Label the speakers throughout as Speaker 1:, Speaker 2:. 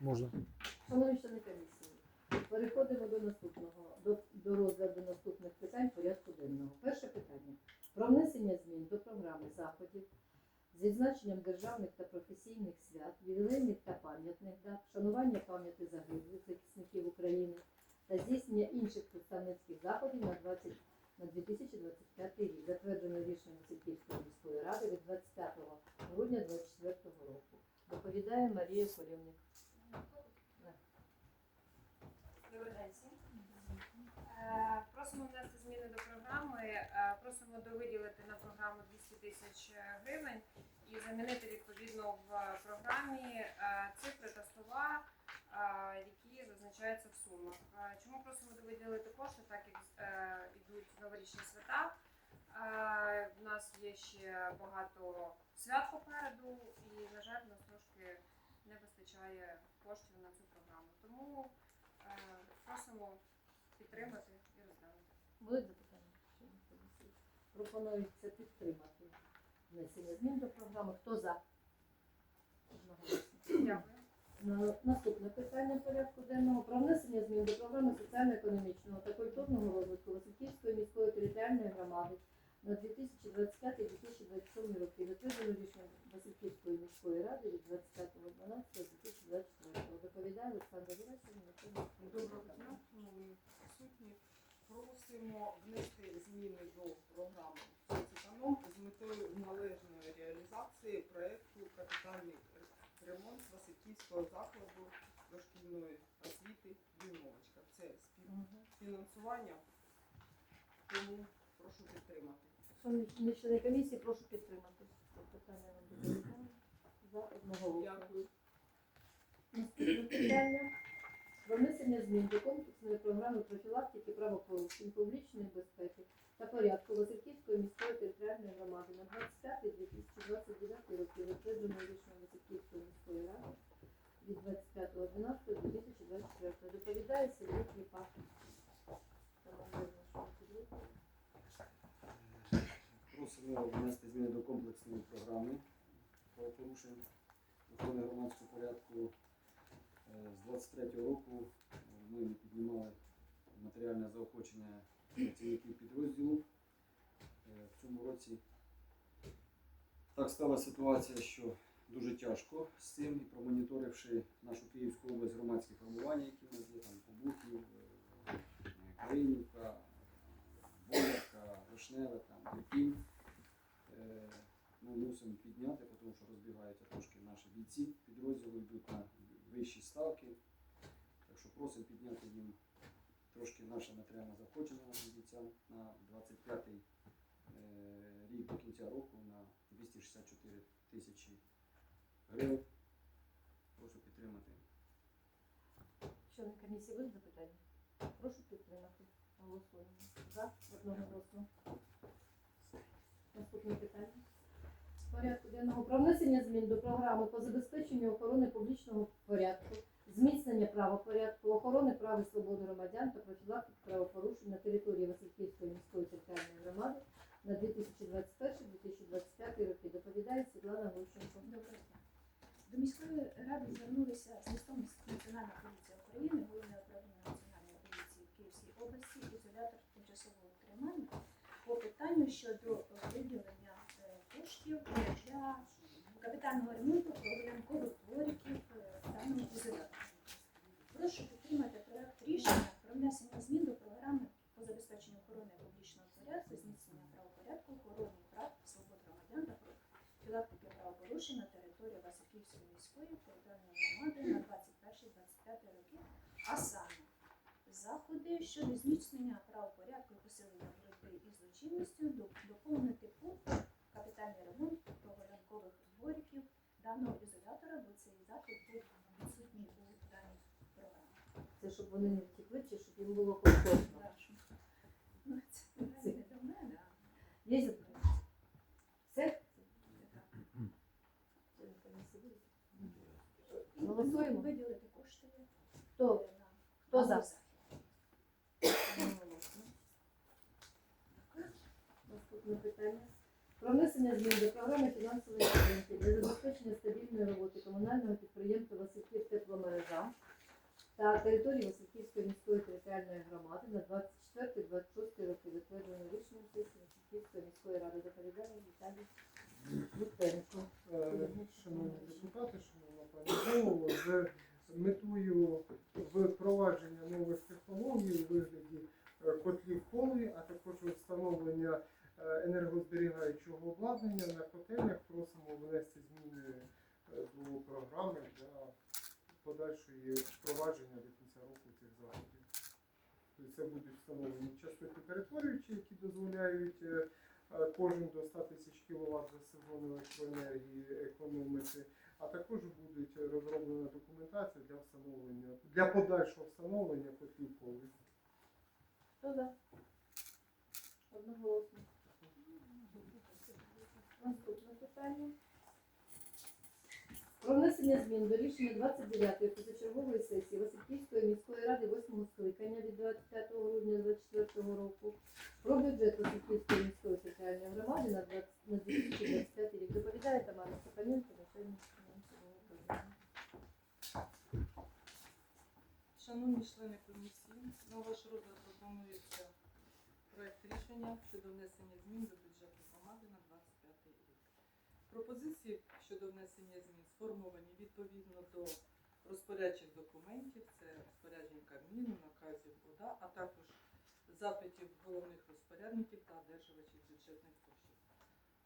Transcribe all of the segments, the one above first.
Speaker 1: Можна.
Speaker 2: Шановні члени комісії, переходимо до наступного, до, до розгляду наступних питань порядку денного. Перше питання. Про внесення змін до програми заходів з відзначенням державних та професійних свят, ювілейних та пам'ятних дат, вшанування пам'яті загиблих захисників України та здійснення інших представницьких заходів на 20 на 2025 рік, затверджено рішенням Сільківської міської ради від 25 грудня 2024 року. Доповідає Марія Колівник.
Speaker 3: Добрий. Е, Просимо внести зміни до програми. Е, Просимо довиділити на програму 200 тисяч гривень і замінити відповідно в програмі е, цифри та слова, які зазначаються в сумах. Чому просимо довиділити кошти, так як йдуть новорічні свята. У нас є ще багато свят попереду, і, на жаль, у нас трошки не вистачає коштів на цю програму. Тому Просимо підтримати і розглянути.
Speaker 2: Будуть запитання? Пропонується підтримати внесення змін до програми. Хто за?
Speaker 3: Дякую.
Speaker 2: На- Наступне питання порядку денного про внесення змін до програми соціально-економічного та культурного розвитку Васильківської міської територіальної громади на 2025-2027 роки. Затверджено рішення Васильківської міської ради від 25.12.2024. Доповідає Олександр Герасимов.
Speaker 4: Доброго дня, шановні присутні. Просимо внести зміни до програми «Соцеконом» з метою належної реалізації проєкту «Капітальний ремонт Васильківського закладу дошкільної освіти «Дюймовочка». Це співфінансування, тому прошу підтримати.
Speaker 2: Шановні члени комісії, прошу підтримати. Питання вам доповідаю. За одного
Speaker 4: Дякую.
Speaker 2: Наступне питання. Про внесення змін до комплексної програми профілактики правопорушень, публічної безпеки та порядку Васильківської міської територіальної громади на 25-2029 роки затверджено рішення Васильківської міської ради від 25.12.2024. Доповідає Сергій Кліпак.
Speaker 5: Просимо внести зміни до комплексної програми правопорушень охорони громадського порядку. Е, З 23 року е, ми піднімали матеріальне працівників підрозділу. Е, В цьому році так стала ситуація, що дуже тяжко з цим, і промоніторивши нашу Київську область громадські формування, які в нас є, там Побухів, е, Калинівка, Боярка, Вишневе, там, Ірпінь. Е, Ми мусимо підняти, тому що розбігаються трошки наші бійці підрозділу, йдуть на вищі ставки. Так що просимо підняти їм трошки наше матеріальне нашим на 25-й е, рік до кінця року на 264 тисячі гривень. Прошу підтримати.
Speaker 2: Члени комісії, будуть запитання? Прошу підтримати. Голосуємо. За одноголосно. Наступне питання. Порядку денного про внесення змін до програми по забезпеченню охорони публічного порядку, зміцнення правопорядку, охорони прав і свободи громадян та профілактики правопорушень на території Васильківської міської територіальної громади на 2021-2025 роки. Доповідає Світлана Гущенко.
Speaker 6: Доброго. До міської ради звернулися з листом Національна поліція України, головне управління національної поліції в Київській області, ізолятор тимчасового тримання по питанню щодо виділення е, коштів для капітального ремонту прогулянкових двориків. Прошу підтримати проект рішення про внесення змін до програми по забезпеченню охорони публічного порядку, зміцнення правопорядку, охорони прав, свобод громадян та профілактики правопорушень на території Васильківської міської територіальної громади на 21-25 роки, а саме заходи щодо зміцнення правопорядку і посилення боротьби із злочинністю до- доповнити пункт капітальний ремонт прогулянкових двориків даного ізолятора, бо цей заклад був відсутній у даній програмі.
Speaker 2: Це щоб вони не втекли, чи щоб їм було комфортно.
Speaker 6: Ну,
Speaker 2: Є запитання? Все? Голосуємо.
Speaker 6: виділити кошти
Speaker 2: Хто? Хто за? Наступне питання. Про внесення змін до програми фінансової підтримки для забезпечення стабільної роботи комунального підприємства Васильків тепломережа та території Васильківської міської територіальної громади на 24-26 роки затверджено рішенням сесії Васильківської міської ради доповідання Віталій Лутенко.
Speaker 1: Е, Шановні депутати, шановна пані голово, з метою впровадження нових технологій у вигляді е, котлів коли, а також встановлення е, енергозберігаючого обладнання на котельнях просимо внести зміни е, до програми для подальшої впровадження до кінця року цих заходів. Тобто це будуть встановлені частоти перетворюючі, які дозволяють е, кожен до 100 тисяч кВт за сезон електроенергії економити, а також будуть розроблена документація для встановлення для подальшого встановлення котлів коли.
Speaker 2: Хто за? Одноголосно. Наступне питання. Про внесення змін до рішення 29-ї позачергової сесії Васильківської міської ради 8 скликання від 25 грудня 2024 року про бюджет Васильківської міської соціальної громади на 20 на 2025 рік. Доповідає Тамара Степаненко, начальник фінансового управління.
Speaker 7: Шановні члени комісії, на ваш розгляд пропонується проект рішення щодо внесення змін до бюджету громади на 25 рік. Пропозиції щодо внесення змін сформовані відповідно до розпорядчих документів, це розпоряджень Кабміну, наказів ОДА, а також запитів головних розпорядників та одержувачів бюджетних коштів.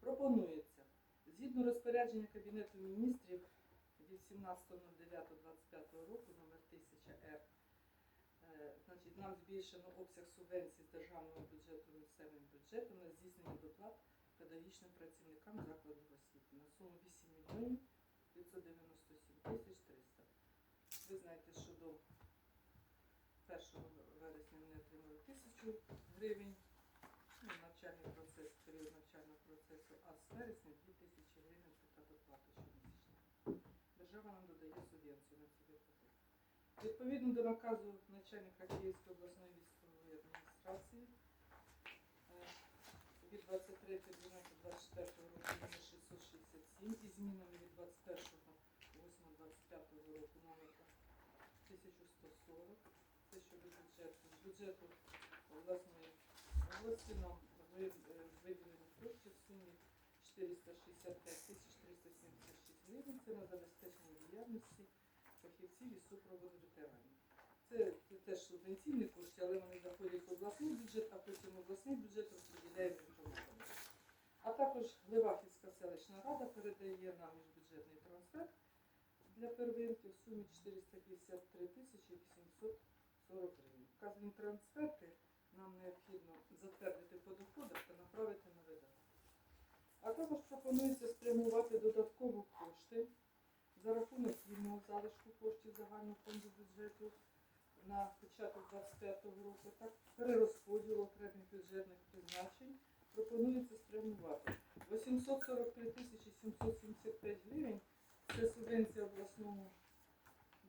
Speaker 7: Пропонується згідно розпорядження Кабінету міністрів від 17.09.25 року номер 1000 Р. Е, Значить, нам збільшено обсяг субвенцій з державного бюджету місцевим бюджетом на здійснення доплат педагогічним працівникам закладів освіти на суму 8 мільйонів 597 тисяч 300. Ви знаєте, що до 1 вересня вони отримали тисячу гривень. Ну, навчальний процес, період навчального процесу, а з вересня 2 тисячі гривень та доплата щомісячна. Держава нам додає субвенцію на ці виплати. Відповідно до наказу начальника Київської обласної військової адміністрації е, від 23.12.24 року номер 667 і змінами від 21.08.25 року номер 1140. Це щодо бюджету. З бюджету обласної області нам е, виділені кошти в сумі 465 тисяч 376 гривень. Це на забезпечення діяльності фахівців із супроводу ветеранів. Це, це теж субвенційні кошти, але вони заходять в обласний бюджет, а потім обласний бюджет розподіляє між. А також Левахівська селищна рада передає нам міжбюджетний трансфер для первинки в сумі 453 тисячі 840 гривень. Трансферти нам необхідно затвердити по доходах та направити на видатки. А також пропонується спрямувати додатково кошти за рахунок вільного залишку коштів загального фонду бюджету на початок 25 року, так перерозподіл окремих бюджетних призначень пропонується спрямувати 843 775 гривень. Це субвенція обласному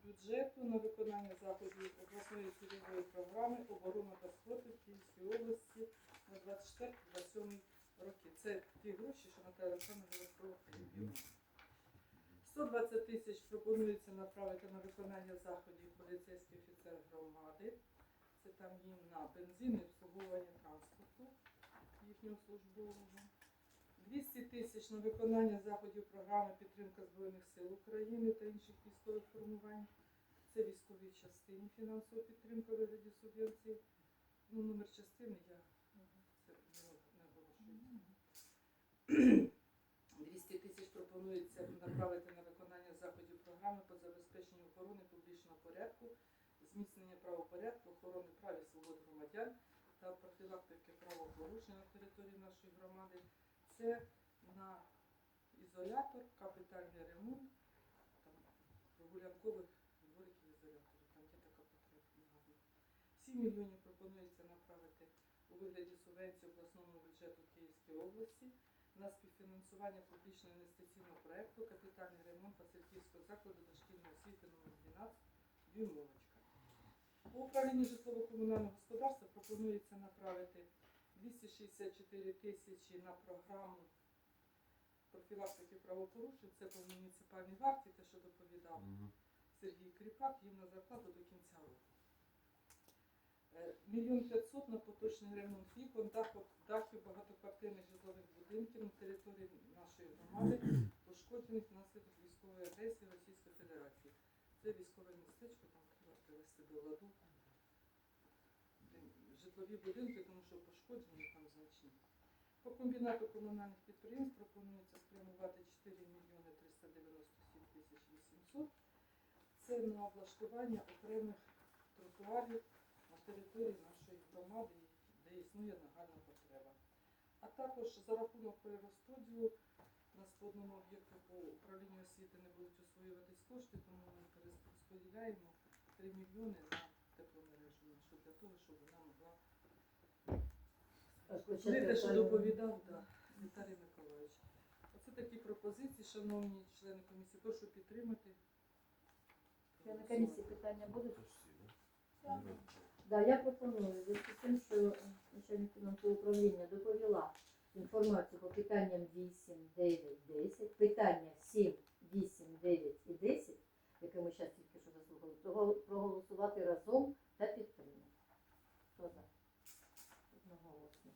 Speaker 7: бюджету на виконання заходів обласної цільової програми оборона та спротив Київської області на 24-27 роки. Це ті гроші, що Наталя Олександровна перевірила. 120 тисяч пропонується направити на виконання заходів поліцейський офіцер громади. Це там їм на бензин і обслуговування транспорту їхнього службового. 200 тисяч на виконання заходів програми підтримка Збройних сил України та інших військових формувань. Це військовій частині фінансова підтримка вигляді субвенції. Ну, номер частини я це не, не оголошую. 200 тисяч пропонується направити на виконання заходів програми по забезпеченню охорони публічного порядку, зміцнення правопорядку, охорони прав і свобод громадян та профілактики правопорушень на території нашої громади. Це на ізолятор, капітальний ремонт, там, прогулянкових двориків ізоляторів, там є така потреба нагадую. 7 мільйонів пропонується направити у вигляді субвенції обласному бюджету Київської області на співфінансування публічного інвестиційного проекту капітальний ремонт Васильківського закладу дошкільної освіти номер 12 Дюймовочка. По управлінню житлово-комунального господарства пропонується направити 264 тисячі на програму профілактики правопорушень. Це по муніципальній варті, те, що доповідав Сергій Кріпак їм на зарплату до кінця року. Е, Мільйон п'ятсот на поточний ремонт вікон, дахів багатоквартирних житлових будинків на території нашої громади, пошкоджених внаслідок військової агресії Російської Федерації. Це військове містечко, там треба привести до ладу житлові будинки, тому що пошкоджені там значні. По комбінату комунальних підприємств пропонується спрямувати 4 мільйони 397 тисяч 800. Це на облаштування окремих тротуарів на території нашої громади, де існує нагальна потреба. А також за рахунок перерозподілу у нас по об'єкту по управлінню освіти не будуть освоюватись кошти, тому ми перерозподіляємо 3 мільйони на тепломережу нашу для того, щоб вона могла не те, що доповідав, да, Віталій Миколаївич. Оце такі пропозиції, шановні члени комісії. Прошу підтримати.
Speaker 2: Члени комісії питання будуть? Да, я пропоную, в зв'язку з тим, що начальник фінансового управління доповіла інформацію по питанням 8, 9, 10, питання 7, 8, 9 і 10, яке ми зараз тільки що заслухали, проголосувати разом та підтримати. Хто за? Одноголосно.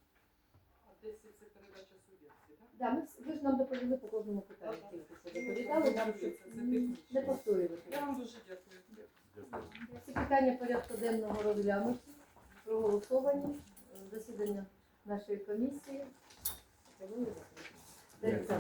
Speaker 7: А 10 це передача суб'єктів, так?
Speaker 2: Да, ми, ви ж нам доповіли по кожному питанню, тільки що доповідали, нам
Speaker 7: Це
Speaker 2: щоб не повторювати.
Speaker 7: Я вам дуже дякую.
Speaker 2: Всі питання порядку денного розглянуті, проголосовані. Засідання нашої комісії. Закрите.